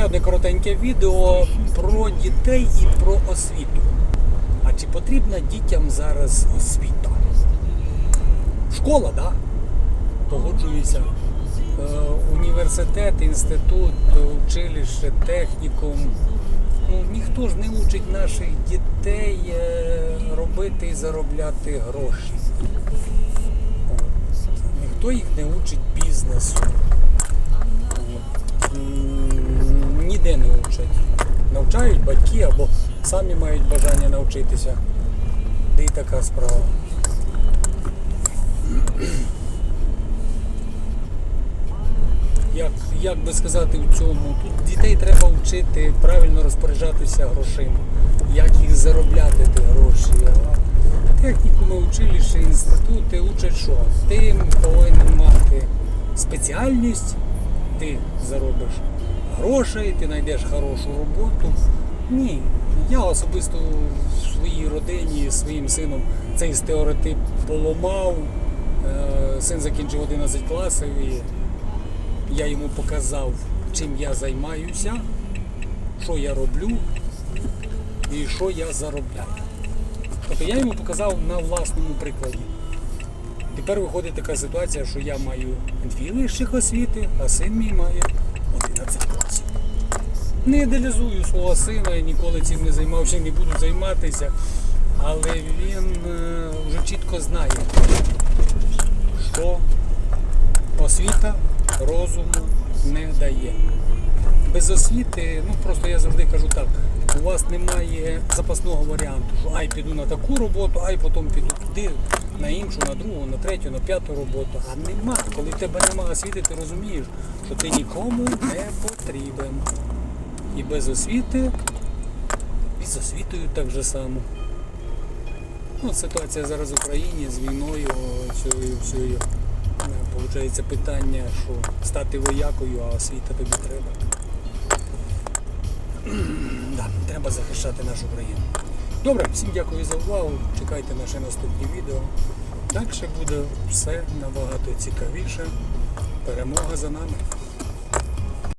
ще одне коротеньке відео про дітей і про освіту. А чи потрібна дітям зараз освіта? Школа? Да? Погоджуюся. Е, Університет, інститут, училище, технікум. Ну, ніхто ж не учить наших дітей е, робити і заробляти гроші. Ніхто їх не учить бізнесу. Навчають батьки або самі мають бажання навчитися. Де і така справа. Як, як би сказати в цьому, дітей треба вчити правильно розпоряджатися грошима, як їх заробляти ті гроші. А технікуми, училища, інститути учать що? Ти повинен мати спеціальність, ти заробиш грошей, ти знайдеш хорошу роботу. Ні. Я особисто в своїй родині своїм сином цей стереотип поламав. Е, Син закінчив 11 класів і я йому показав, чим я займаюся, що я роблю і що я заробляю. Тобто я йому показав на власному прикладі. Тепер виходить така ситуація, що я маю дві вищих освіти, а син мій має 11 класів. Не ідеалізую свого сина, я ніколи цим не займався не буду займатися, але він е, вже чітко знає, що освіта розуму не дає. Без освіти, ну просто я завжди кажу так, у вас немає запасного варіанту, що ай піду на таку роботу, ай потім піду туди, на іншу, на другу, на третю, на п'яту роботу. А нема. Коли в тебе немає освіти, ти розумієш, що ти нікому не потрібен. І без освіти, і з освітою так же само. Ну, ситуація зараз в Україні з війною, цією всією. Получається питання, що стати воякою, а освіта тобі треба. да, треба захищати нашу країну. Добре, всім дякую за увагу. Чекайте наше наступні відео. Далі буде все набагато цікавіше. Перемога за нами.